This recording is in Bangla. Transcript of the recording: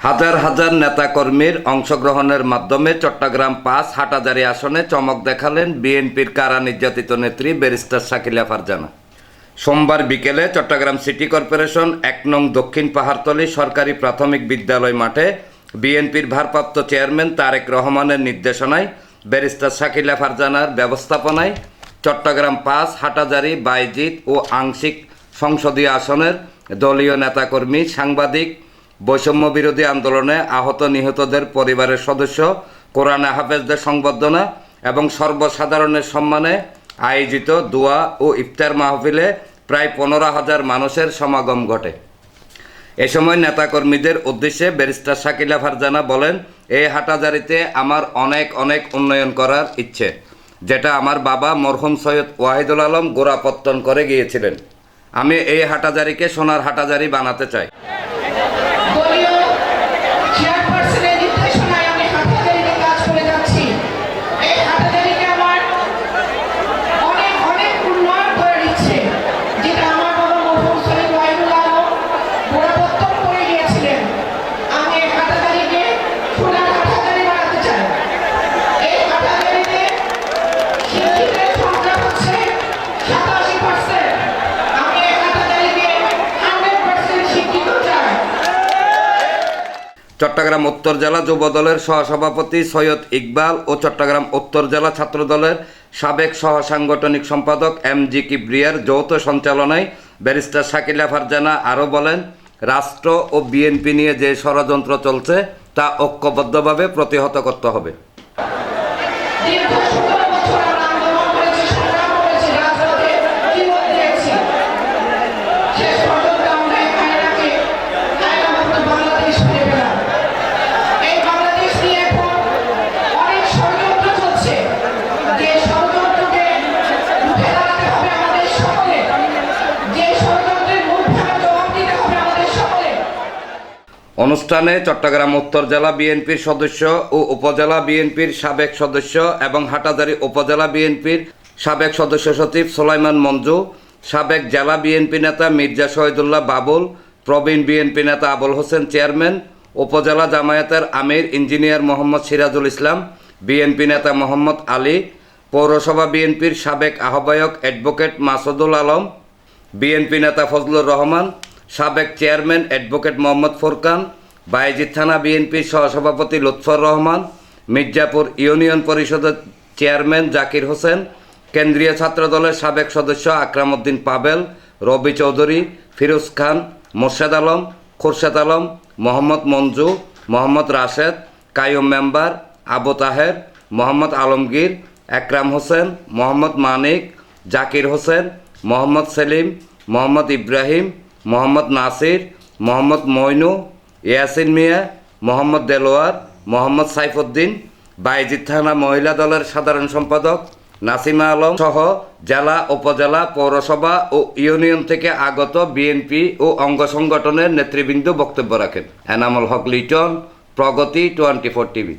হাজার হাজার নেতাকর্মীর অংশগ্রহণের মাধ্যমে চট্টগ্রাম পাঁচ হাটাজারি আসনে চমক দেখালেন বিএনপির কারা নির্যাতিত নেত্রী ব্যারিস্টার শাকিলা ফারজানা সোমবার বিকেলে চট্টগ্রাম সিটি কর্পোরেশন এক নং দক্ষিণ পাহাড়তলী সরকারি প্রাথমিক বিদ্যালয় মাঠে বিএনপির ভারপ্রাপ্ত চেয়ারম্যান তারেক রহমানের নির্দেশনায় ব্যারিস্টার শাকিলা ফারজানার ব্যবস্থাপনায় চট্টগ্রাম পাঁচ হাটাজারি বাইজিত ও আংশিক সংসদীয় আসনের দলীয় নেতাকর্মী, সাংবাদিক বৈষম্য বিরোধী আন্দোলনে আহত নিহতদের পরিবারের সদস্য, কোরআনে হাফেজদের সংবর্ধনা এবং সর্বসাধারণের সম্মানে আয়োজিত দোয়া ও ইফতার মাহফিলে প্রায় পনেরো হাজার মানুষের সমাগম ঘটে। এ সময় নেতাকর্মীদের উদ্দেশ্যে ব্যারিস্টার শাকিলা ফারজানা বলেন এই হাটাজারিতে আমার অনেক অনেক উন্নয়ন করার ইচ্ছে, যেটা আমার বাবা মরহুম সৈয়দ ওয়াহিদুল আলম গোড়াপত্তন করে গিয়েছিলেন। আমি এই হাটাজারিকে সোনার হাটাজারি বানাতে চাই। চট্টগ্রাম উত্তর জেলা যুব দলের সহসভাপতি সৈয়দ ইকবাল ও চট্টগ্রাম উত্তর জেলা ছাত্র দলের সাবেক সহ সাংগঠনিক সম্পাদক এম জি কিবরিয়ার যৌথ সঞ্চালনায় ব্যারিস্টার শাকিলা ফারজানা আরও বলেন, রাষ্ট্র ও বিএনপি নিয়ে যে ষড়যন্ত্র চলছে, তা ঐক্যবদ্ধভাবে প্রতিহত করতে হবে। অনুষ্ঠানে চট্টগ্রাম উত্তর জেলা বিএনপির সদস্য ও উপজেলা বিএনপির সাবেক সদস্য এবং হাটাজারি উপজেলা বিএনপির সাবেক সদস্য সচিব সোলাইমান মঞ্জু, সাবেক জেলা বিএনপি নেতা মির্জা শহীদুল্লাহ বাবুল, প্রবীণ বিএনপি নেতা আবুল হোসেন চেয়ারম্যান, উপজেলা জামায়াতের আমির ইঞ্জিনিয়ার মোহাম্মদ সিরাজুল ইসলাম, বিএনপি নেতা মোহাম্মদ আলী, পৌরসভা বিএনপির সাবেক আহ্বায়ক অ্যাডভোকেট মাসুদুল আলম, বিএনপি নেতা ফজলুর রহমান, সাবেক চেয়ারম্যান অ্যাডভোকেট মোহাম্মদ ফোরকান বাইজিদ থানা বিএনপির সহসভাপতি লুৎফর রহমান, মির্জাপুর ইউনিয়ন পরিষদের চেয়ারম্যান জাকির হোসেন, কেন্দ্রীয় ছাত্রদলের সাবেক সদস্য আকরাম উদ্দিন পাবেল, রবি চৌধুরী, ফিরোজ খান, মোর্শেদ আলম, খুরশেদ আলম, মোহাম্মদ মঞ্জু, মোহাম্মদ রাশেদ, কায়ুম মেম্বার, আবু তাহের, মোহাম্মদ আলমগীর, একরাম হোসেন, মোহাম্মদ মানিক, জাকির হোসেন, মোহাম্মদ সেলিম, মোহাম্মদ ইব্রাহিম, মোহাম্মদ নাসির, মোহাম্মদ মইনু ইয়াসিন মিয়া, মোহাম্মদ দেলোয়ার, মোহাম্মদ সাইফুদ্দিন, বাইজিদ থানা মহিলা দলের সাধারণ সম্পাদক, নাসিমা আলম সহ জেলা, উপজেলা, পৌরসভা ও ইউনিয়ন থেকে আগত বিএনপি ও অঙ্গ সংগঠনের নেতৃবৃন্দ বক্তব্য রাখেন। Enamul Haque Liton, Pragati twenty four TV.